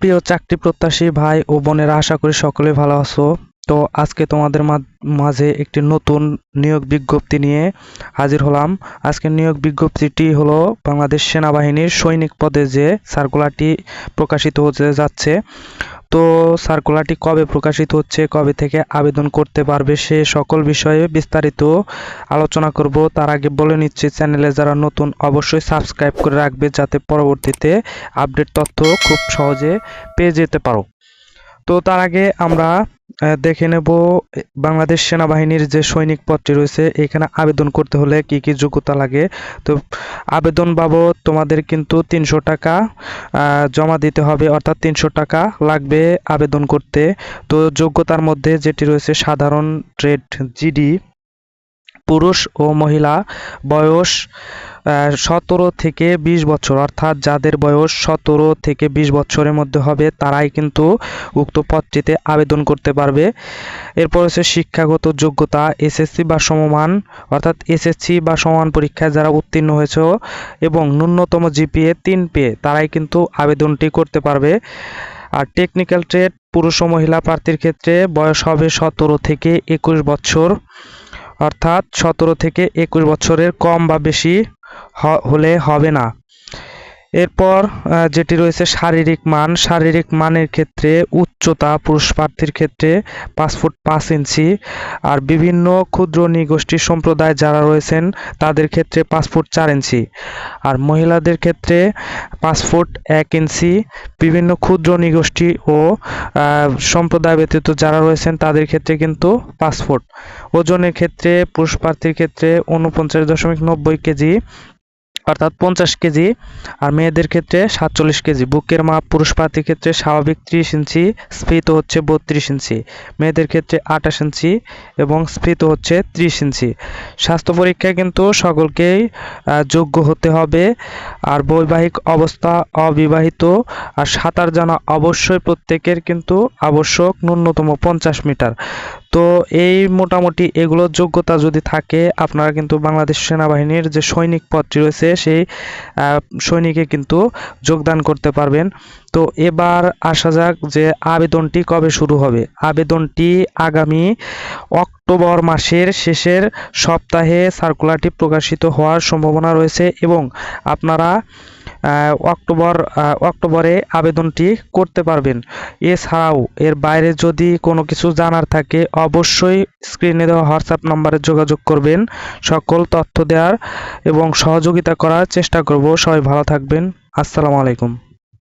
প্রিয় চাকরি প্রত্যাশী ভাই ও বোনেরা, আশা করি সকলে ভালো আছো। তো আজকে তোমাদের মাঝে একটি নতুন নিয়োগ বিজ্ঞপ্তি নিয়ে হাজির হলাম। আজকে নিয়োগ বিজ্ঞপ্তিটি হলো বাংলাদেশ সেনাবাহিনীর সৈনিক পদে যে সার্কুলারটি প্রকাশিত হতে যাচ্ছে তো সার্কুলারটি কবে প্রকাশিত হচ্ছে, কবে থেকে আবেদন করতে পারবে সে সকল বিষয়ে বিস্তারিত আলোচনা করব। তার আগে বলে নিচ্ছি চ্যানেলে যারা নতুন অবশ্যই সাবস্ক্রাইব করে রাখবে যাতে পরবর্তীতে আপডেট তথ্য খুব সহজে পেয়ে যেতে পারো। তো তার আগে আমরা দেখে নেব বাংলাদেশ সেনাবাহিনীর যে সৈনিক পদটি রয়েছে, এখানে আবেদন করতে হলে কি কি যোগ্যতা লাগে? তো, আবেদন বাবদ তোমাদের কিন্তু তিনশো টাকা জমা দিতে হবে, অর্থাৎ তিনশো টাকা লাগবে আবেদন করতে। তো, যোগ্যতার মধ্যে যেটি রয়েছে, সাধারণ ট্রেড, জিডি, পুরুষ ও মহিলা, বয়স সতেরো থেকে বিশ বছর, অর্থাৎ যাদের বয়স সতেরো থেকে বিশ বছরের মধ্যে হবে, তারাই কিন্তু উক্ত পদটিতে আবেদন করতে পারবে। এরপর হচ্ছে শিক্ষাগত যোগ্যতা, এসএসসি বা সমমান, অর্থাৎ এসএসসি বা সমান পরীক্ষায় যারা উত্তীর্ণ হয়েছে এবং ন্যূনতম জিপিএ তিন পেয়ে তারাই কিন্তু আবেদনটি করতে পারবে। আর টেকনিক্যাল ট্রেড, পুরুষ ও মহিলা প্রার্থীর ক্ষেত্রে বয়স হবে সতেরো থেকে একুশ বছর, অর্থাৎ সতেরো থেকে একুশ বছরের কম বা বেশি। হলে হবে না। এরপর যেটি রয়েছে শারীরিক মান, শারীরিক মানের ক্ষেত্রে উচ্চতা, পুরুষ প্রার্থীর ক্ষেত্রে পাঁচ ফুট পাঁচ ইঞ্চি। আর বিভিন্ন ক্ষুদ্র নৃগোষ্ঠী সম্প্রদায় যারা রয়েছেন, তাদের ক্ষেত্রে পাঁচ ফুট চার ইঞ্চি। আর মহিলাদের ক্ষেত্রে পাঁচ ফুট এক ইঞ্চি। বিভিন্ন ক্ষুদ্র নৃগোষ্ঠী ও সম্প্রদায় ব্যতীত যারা রয়েছেন, তাদের ক্ষেত্রে কিন্তু পাঁচ ফুট। ওজনের ক্ষেত্রে, পুরুষ প্রার্থীর ক্ষেত্রে উনপঞ্চাশ দশমিক নব্বই কেজি। অর্থাৎ পঞ্চাশ কেজি আর মেয়েদের ক্ষেত্রে সাতচল্লিশ কেজি। বুকের মাপ পুরুষ প্রার্থীর ক্ষেত্রে স্বাভাবিক ত্রিশ ইঞ্চি, স্ফীত হচ্ছে বত্রিশ ইঞ্চি। মেয়েদের ক্ষেত্রে আঠাশ ইঞ্চি এবং স্ফীত হচ্ছে ত্রিশ ইঞ্চি। স্বাস্থ্য পরীক্ষায় কিন্তু সকলকেই যোগ্য হতে হবে। আর বৈবাহিক অবস্থা অবিবাহিত আর সাঁতার জানা অবশ্যই প্রত্যেকের কিন্তু আবশ্যক ন্যূনতম পঞ্চাশ মিটার। তো এই মোটামুটি এগুলো যোগ্যতা যদি থাকে, আপনারা কিন্তু বাংলাদেশ সেনাবাহিনীর যে সৈনিক পদটি রয়েছে, সেই সৈনিকে কিন্তু যোগদান করতে পারবেন। তো এবার আসা যাক যে আবেদনটি কবে শুরু হবে। আবেদনটি আগামী অক্টোবর মাসের শেষের সপ্তাহে সার্কুলারটি প্রকাশিত হওয়ার সম্ভাবনা রয়েছে এবং আপনারা অক্টোবর অক্টোবরে আবেদনটি করতে পারবেন। এছাড়াও এর বাইরে যদি কোনো কিছু জানার থাকে, অবশ্যই স্ক্রিনে দেওয়া হোয়াটসঅ্যাপ নম্বরে যোগাযোগ করবেন। সকল তথ্য দেওয়ার এবং সহযোগিতা করার চেষ্টা করব। সবাই ভালো থাকবেন। আসসালামু আলাইকুম।